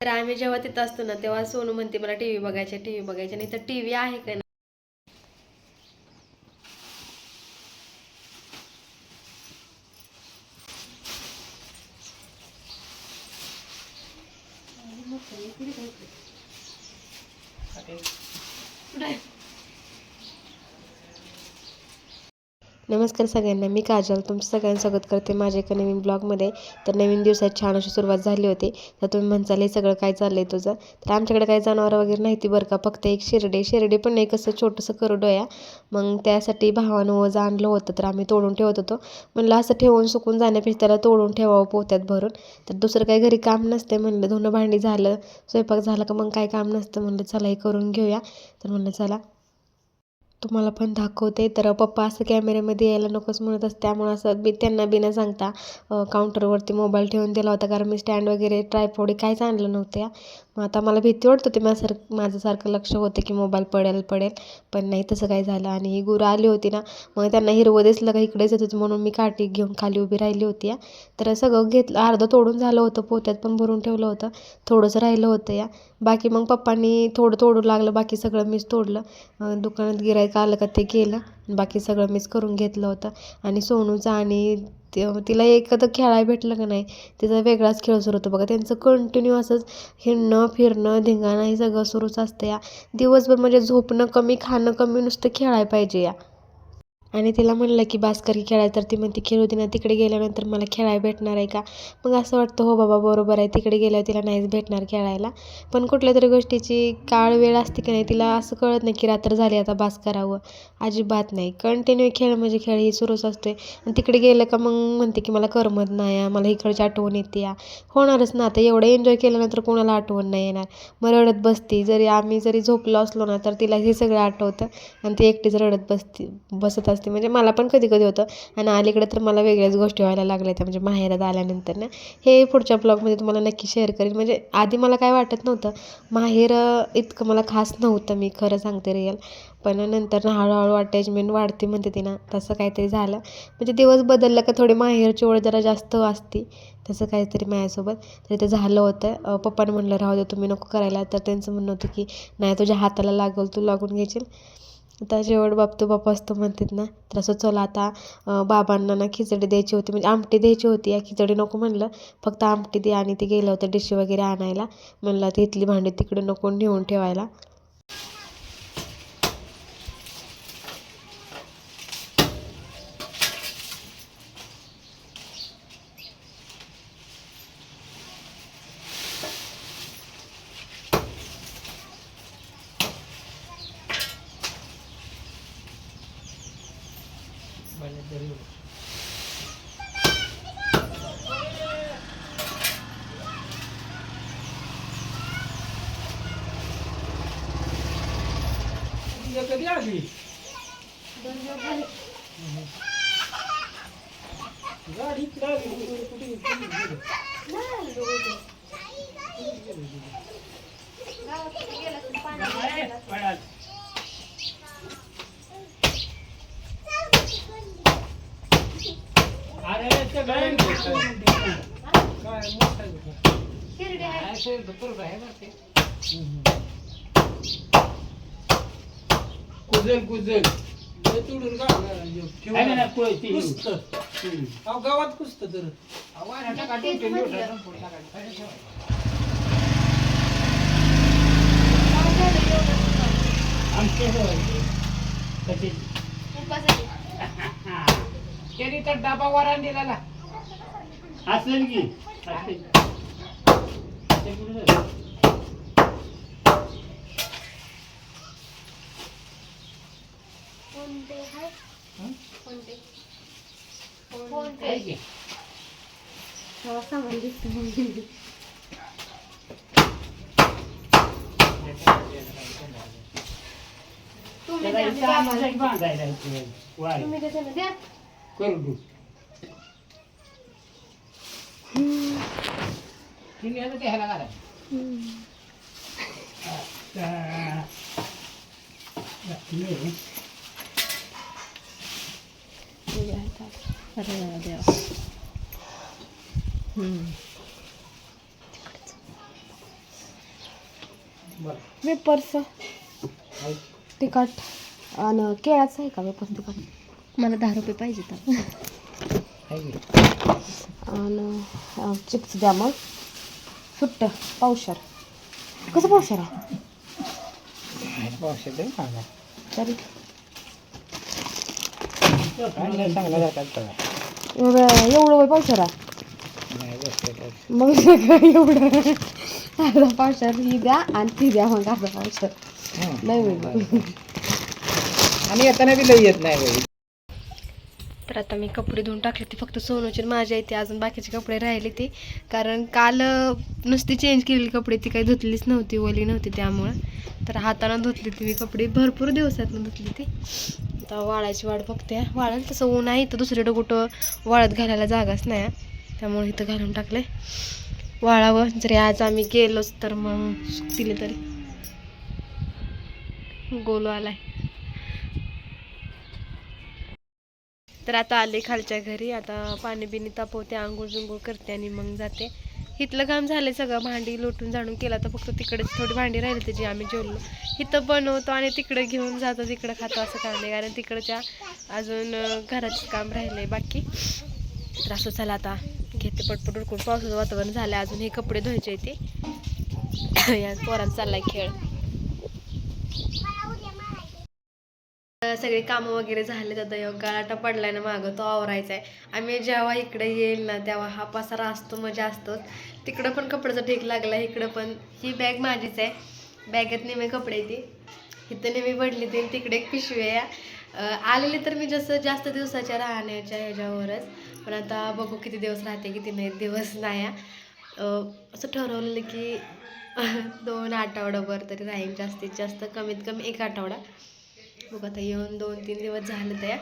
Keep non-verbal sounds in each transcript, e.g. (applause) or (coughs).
तर आम्ही जेव्हा तिथं असतो ना तेव्हा सोनू म्हणते मला टी व्ही बघायचे टी व्ही बघायचे नाही तर टी व्ही आहे का नाही नमस्कार सगळ्यांना मी काजल. तुमचं सगळ्यांना स्वागत करते माझ्या एका नवीन ब्लॉगमध्ये. तर नवीन दिवसात छान अशी सुरुवात झाली होती. तर तुम्ही म्हणचाल हे सगळं काय चाललं आहे तुझं? तर आमच्याकडे काही जनावरं वगैरे नाही ती बरं का फक्त एक शिर्डे. शिर्डे पण एक असं छोटंसं करडो या मग त्यासाठी भावानं वज आणलं होतं तर आम्ही तोडून ठेवत होतो. म्हणलं असं ठेवून सुकून जाण्यापेक्षा त्याला तोडून ठेवावं पोत्यात भरून. तर दुसरं काही घरी काम नसते म्हणलं धुणं भांडी झालं स्वयंपाक झाला का मग काय काम नसतं म्हणलं चला हे करून घेऊया. तर म्हणलं चला. तुम्हाला पण दाखवते. तर पप्पा असं कॅमेऱ्यामध्ये यायला नकोच म्हणत असते त्यामुळे असं मी त्यांना बिना सांगता काउंटरवरती मोबाईल ठेवून दिला होता. कारण मी स्टँड वगैरे ट्रायपॉडी काहीच आणलं नव्हतं. या मग आता मला भीती वाटत होती. माझ्यासार माझ्यासारखं लक्ष होतं की मोबाईल पडेल पडेल. पण नाही तसं काही झालं. आणि ही गुरं आली होती ना मग त्यांना हिरवं दिसलं का इकडेच येत होतं म्हणून मी काठी घेऊन खाली उभी राहिली होती. या तर सगळं घेतलं. अर्धं तोडून झालं होतं. पोत्यात पण भरून ठेवलं होतं. थोडंसं राहिलं होतं या. बाकी मग पप्पांनी थोडं तोडू लागलं. बाकी सगळं मीच तोडलं. दुकानात गिरायचं गिरायक आलं का ते केलं बाकी सगळं मीच करून घेतलं होतं. आणि सोनूचा आणि ते- तिला एखादं खेळायला भेटलं का नाही तिचा वेगळाच खेळ सुरू होतो. बघा त्यांचं कंटिन्यू असंच हिंडणं फिरणं धिंगाणं हे सगळं सुरूच असतं या. दिवसभर म्हणजे झोपणं कमी खाणं कमी नुसतं खेळायला पाहिजे या. आणि तिला म्हणलं की बासकरी खेळाय तर ती म्हणते खेळू दे ना तिकडे गेल्यानंतर मला खेळायला भेटणार आहे का? मग असं वाटतं हो बाबा बरोबर आहे तिकडे गेल्यावर तिला नाहीच भेटणार खेळायला. पण कुठल्या तरी गोष्टीची काळ वेळ असते की नाही तिला असं कळत नाही की रात्र झाली आता बास करावं अजिबात नाही. कंटिन्यू खेळ म्हणजे खेळ ही सुरूच असते आणि तिकडे गेलं का मग म्हणते की मला करमत नाही या मला इकडची आठवण येते या होणारच ना आता एवढं एन्जॉय केल्यानंतर कोणाला आठवण नाही येणार. मग रडत बसती. जरी आम्ही जरी झोपलो असलो ना तर तिला हे सगळं आठवतं. आणि ती एकटीच रडत बसती बसत असते म्हणजे मला पण कधी कधी होतं. आणि अलीकडे तर मला वेगळ्याच गोष्टी व्हायला लागल्या त्या. म्हणजे माहेरात आल्यानंतर ना. हे पुढच्या ब्लॉगमध्ये तुम्हाला नक्की शेअर करेन. म्हणजे आधी मला काय वाटत नव्हतं. माहेर इतकं मला खास नव्हतं. मी खरं सांगते रिअल पण नंतर ना हळूहळू अटॅचमेंट वाढते म्हणते ती ना. तसं काहीतरी झालं. म्हणजे दिवस बदलला का थोडी माहेरची ओढ जरा जास्त असते. तसं काहीतरी माझ्यासोबत. तर ते झालं होतं. पप्पानं पप्पाने म्हणलं राहू दे तुम्ही नको करायला. तर त्यांचं म्हणणं होतं की नाही तुझ्या हाताला लागेल तू लागून घेशील. आता शेवट बाप तो असतो म्हणतात ना तर असं चला आता बाबांना ना खिचडी द्यायची होती. म्हणजे आमटी द्यायची होती. या खिचडी नको म्हणलं. फक्त आमटी दे आणि ते गेलं होतं डिशी वगैरे आणायला. म्हणलं तिथली इथली भांडी तिकडे नको नेऊन ठेवायला. तुझ्या कधी आली? गाडी कुठे. अरे ते काय मोठं आहे? बरोबर आहे ना ते. कुजल कुजल ते तोडून काढलं. ठेवलं. कुजतं. अहो, गावात कुसत तर. त्यांनी तर डबा वरान दिलेला असेल की? असेल. आहे की? त्याला इथं आणून जाईल बांधायला इथे. वारी. करू दे. तिने आता घ्यायला घाला आता- घातलं. बरं वेपर्स. तिखट आणि केळाचं आहे का वेपर्स तिखट मला दहा रुपये पाहिजे तर? आणि चिप्स द्या मग सुट्ट पावशर कसं पावशर आहे आहे पावशे दे सांगा तरी एवढं वय पावसाळा मग सगळं एवढं अर्धा पावसाळ्यात ही द्या आणि ती द्या मग अर्धा पावशर नाही होईल आणि येताना बी लई येत नाही तर आता मी कपडे धुवून टाकले ते फक्त सोनूचे आणि माझ्या इथे अजून बाकीचे कपडे राहिले ते. कारण काल नुसती चेंज केलेली कपडे ती काही धुतलीच नव्हती ओली नव्हती त्यामुळं. तर हातानं धुतली ती मी कपडे भरपूर दिवसातनं धुतली ती. आता वाळायची वाट बघते. वाळायला तसं ऊन आहे इथं दुसरीकडं कुठं वाळत घालायला जागाच नाही. त्यामुळे इथं घालून टाकले वाळावं. जरी आज आम्ही गेलोच तर मग सुकतील तरी. गोलो आलाय. तर आता आले खालच्या घरी. आता पाणी बिणी तापवते आंघोळ जुंघोळ करते आणि मग जाते. इथलं काम झालं सगळं भांडी लोटून जाणून केलं. तर फक्त तिकडेच थोडी भांडी राहिली त्याची आम्ही जेवलो. इथं बनवतो आणि तिकडे घेऊन जातो तिकडं खातो असं काम नाही. कारण तिकडच्या अजून घराचं घराचे काम आहे बाकी. तर असं चला आता. घेते पटपट उडकून पावसाचं वातावरण झालं अजून हे कपडे धुवायचे ते. (coughs) या पोरांचा चाललाय खेळ. सगळे कामं वगैरे झाले तर दैव गाळाटा पडलाय ना मागं तो आवरायचा आहे आम्ही जेव्हा इकडे येईल ना तेव्हा हा पसारा असतो मजा असतोच. तिकडं पण कपड्याचा ठीक लागला इकडं पण. ही बॅग माझीच आहे बॅगेत नेहमी कपडे ती इथं नेहमी पडली ती तिकडे एक पिशवी आहे. आलेली तर मी जसं जास्त दिवसाच्या राहण्याच्या ह्याच्यावरच पण आता बघू किती दिवस राहते किती नाही दिवस नाही. असं ठरवलेलं की (laughs) दोन आठवडाभर तरी राहील जास्तीत जास्त कमीत कमी एक आठवडा. बघ आता येऊन दोन तीन दिवस झाले त्या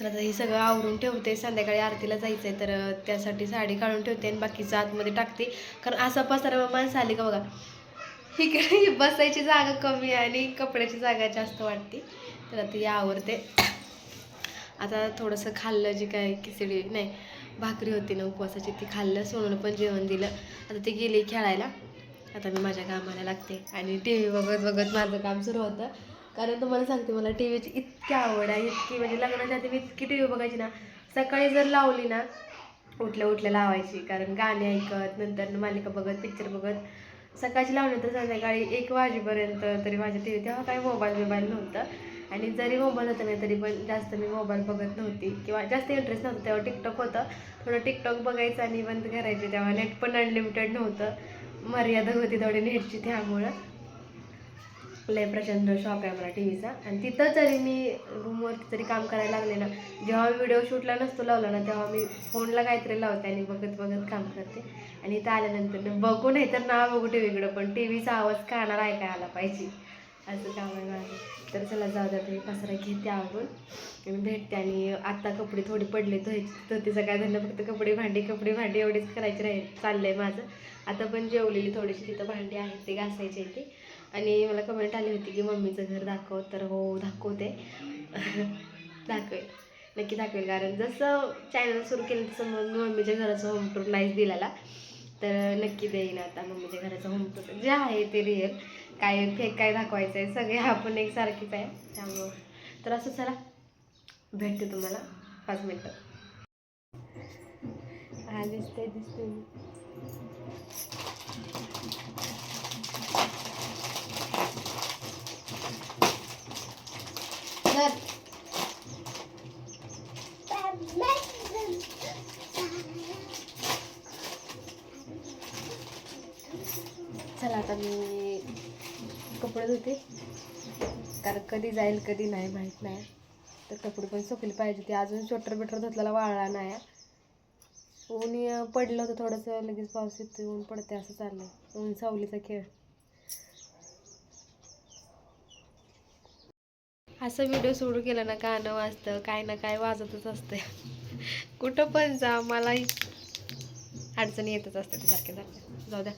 तर आता हे सगळं आवरून ठेवते संध्याकाळी आरतीला जायचं आहे तर त्यासाठी साडी काढून ठेवते आणि बाकीचं आतमध्ये टाकते. कारण असा पसारा माणसं आली का बघा? इकडे (laughs) बसायची जागा कमी आणि कपड्याची जागा जास्त वाटते तर आता या आवरते. आता थोडंसं खाल्लं जी काय खिचडी नाही भाकरी होती ना उपवासाची ती खाल्लं सोनून पण जेवण दिलं. आता ती गेली खेळायला. आता मी माझ्या कामाला लागते आणि टी व्ही बघत बघत माझं काम सुरू होतं. कारण तुम्हाला सांगते मला टी व्हीची इतकी आवड आहे इतकी म्हणजे लग्नाच्या आधी मी इतकी टी व्ही बघायची ना सकाळी जर लावली ना उठल्या उठल्या लावायची. कारण गाणे ऐकत नंतर मालिका बघत पिक्चर बघत सकाळची लावली तर संध्याकाळी एक वाजेपर्यंत तरी माझ्या टी व्ही तेव्हा काही मोबाईल बिबाईल नव्हतं. आणि जरी मोबाईल होता नाही तरी पण जास्त मी मोबाईल बघत नव्हती. किंवा जास्त इंटरेस्ट नव्हता तेव्हा टिकटॉक होतं. थोडं टिकटॉक बघायचं आणि बंद करायचे तेव्हा नेट पण अनलिमिटेड नव्हतं. मर्यादा होती थोडी नेटची त्यामुळं. लय प्रचंड शॉप आहे मला टी व्हीचा आणि तिथं जरी मी रूमवर जरी काम करायला लागले ना जेव्हा व्हिडिओ शूटला नसतो लावला ना तेव्हा मी फोनला काहीतरी लावते आणि बघत बघत काम करते. आणि इथं आल्यानंतर बघू नाही तर ना बघू टी व्हीकडं पण टी व्हीचा आवाज कानाला ऐकायला आला पाहिजे. असं काम आहे माझं तर चला जाऊ द्या तुम्ही पसरा घेते आवरून. भेटते आणि आत्ता कपडे थोडे पडले धुवायचे. तर तिचं काय झालं फक्त कपडे भांडी कपडे भांडी एवढीच करायची राहील. चाललं आहे माझं. आता पण जेवलेली थोडीशी तिथं भांडी आहेत ते घासायचे ते. आणि मला कमेंट आली होती की मम्मीचं घर दाखव तर हो दाखवते. (laughs) दाखवेल. नक्की दाखवेल कारण जसं चॅनल सुरू केलं तसं मग मम्मीच्या घराचं होम टूर नाहीच दिलेला. तर नक्की देईन आता मम्मीच्या घराचं होम टूर जे आहे ते रिअल काय फेक काय दाखवायचं आहे सगळे आपण एकसारखीच आहे. त्यामुळं. तर असं चला. भेटते तुम्हाला. पाच मिनटं. हा दिसते दिसते तर चला आता मी कपडे धुते. कारण कधी जाईल कधी नाही माहीत नाही. तर कपडे पण सुकले पाहिजे. ते अजून स्वेटर बिटर धुतलेला वाळला नाही. ऊन पडलं होतं थोडंसं लगेच पाऊस येतो ऊन पडते असं चाललं ऊन सावलीचा खेळ. असं व्हिडिओ सुरू केला ना गाणं वाजतं काय ना काय वाजतच असतं. कुठं पण जा मलाही अडचणी येतच असते ते सारख्या. सारख्या जाऊ द्या.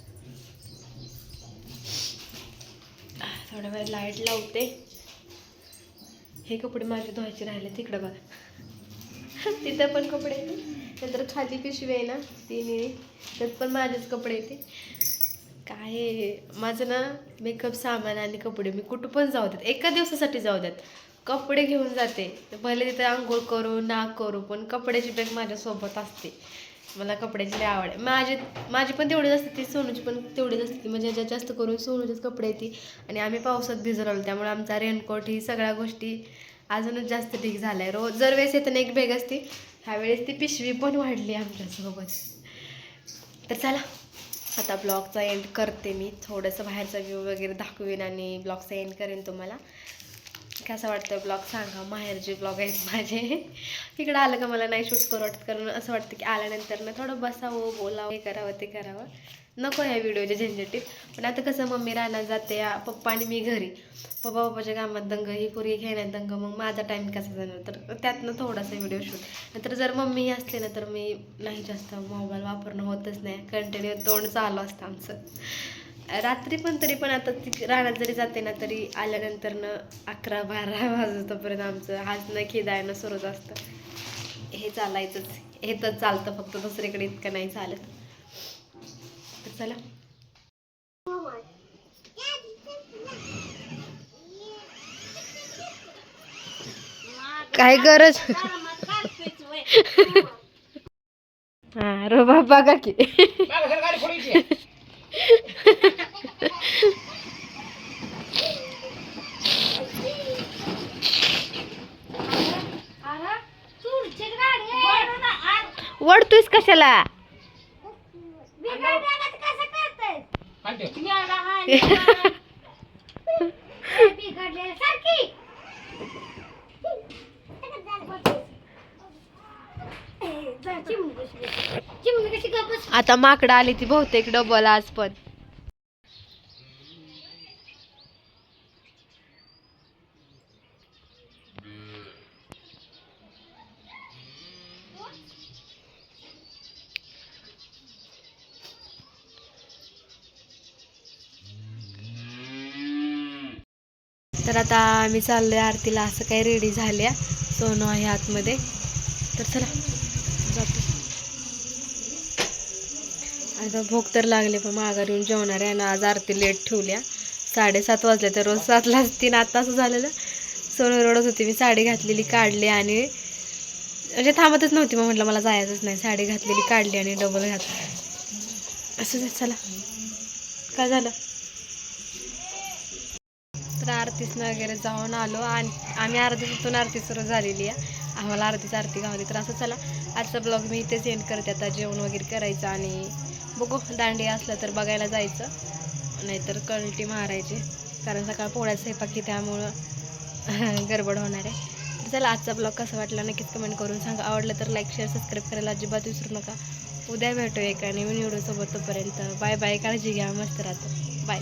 थोड्या वेळ लाइट लावते. हे कपडे माझे धुवायचे राहिले तिकडं बघा. तिथं पण कपडे येते नंतर खाली पिशवी आहे ना ती निळी. त्यात पण माझेच कपडे येते काय माझं ना मेकअप सामान आणि कपडे मी कुठं पण जाऊ देत. एका दिवसासाठी जाऊ देत. कपडे घेऊन जाते. भले तिथे आंघोळ करू नाक करू पण कपड्याची बॅग माझ्यासोबत असते. मला कपड्याची लई आवड आहे. माझी माझी पण तेवढीच असते ती सोनूची पण तेवढीच असते ती. म्हणजे ज्या जास्त करून सोनूचेच कपडे येते आणि आम्ही पावसात भिजून त्यामुळे आमचा रेनकोट ही सगळ्या गोष्टी अजूनच जास्त ठीक झाल्या. आहे रोज जर वेळेस येताना एक बॅग असते ह्यावेळेस ती पिशवी पण वाढली आमच्यासोबत. तर चला. आता ब्लॉगचा एंड करते मी. थोडंसं बाहेरचा व्ह्यू वगैरे दाखवेन आणि ब्लॉगचा एंड करेन तुम्हाला. कसं वाटतं ब्लॉग सांगा माहेरचे ब्लॉग आहेत माझे. इकडं आलं का मला नाही शूट करू वाटत कारण असं वाटतं की आल्यानंतर ना थोडं बसावं बोलावं हे करावं ते करावं. नको ह्या व्हिडिओच्या झंझटीत. पण आता कसं मम्मी राहणार जाते पप्पा आणि मी घरी. पप्पा पप्पाच्या कामात दंग ही पोरगी घेण्यात दंग मग माझा टाईम कसा जाणार? तर त्यातनं थोडासा व्हिडिओ शूट. नंतर जर मम्मी असते ना तर मी नाही जास्त मोबाईल वापरणं होतच नाही. कंटिन्यू तोंड चालू असतं आमचं. रात्री पण तरी पण आता ती रानात जरी जाते ना तरी आल्यानंतर ना अकरा बारा वाजतापर्यंत आमचं हसणं खिदायनं सुरूच असतं. हे चालायचंच. हे तर चालतं फक्त दुसरीकडे इतकं नाही चालत. तर चला. काय गरज? हा र बाबा का. की मागं सर गाडी फोडायची आता माकडं आली ती बहुतेक डबल आज पण. तर आता आम्ही चाललोय आरतीला असं काही रेडी झाल्या. सोनू आहे आतमध्ये. तर चला. जातो. आता भोग तर लागले पण माघारी येऊन जेवणार आहे ना. आज आरती लेट ठेवल्या. साडेसात वाजले तर रोज सातला तीन आत्ता असं झालेलं. सोनं रडत होती. मी साडी घातलेली काढली आणि म्हणजे थांबतच नव्हती. मग म्हटलं मला जायचंच नाही. साडी घातलेली काढली आणि डबल घातली. असं चला. काय झालं? तर आरतीसनं वगैरे जाऊन आलो आणि आम्ही आरती तिथून आरती सुरू झालेली आहे. आम्हाला आरतीच आरती गावली. तर असं चला आजचा ब्लॉग मी इथेच एंड करते. आता जेवण वगैरे करायचं आणि बघू दांडी असलं तर बघायला जायचं. नाहीतर कल्टी मारायची. कारण सकाळ पोळ्यात स्वयंपाकी त्यामुळं (laughs) गडबड होणार आहे. तर चला आजचा ब्लॉग कसा वाटला नक्कीच कमेंट करून सांगा. आवडलं तर लाईक शेअर सबस्क्राईब करायला अजिबात विसरू नका. उद्या भेटू एका नवीन व्हिडिओसोबत तोपर्यंत. बाय बाय काळजी घ्या. मस्त राहतो. बाय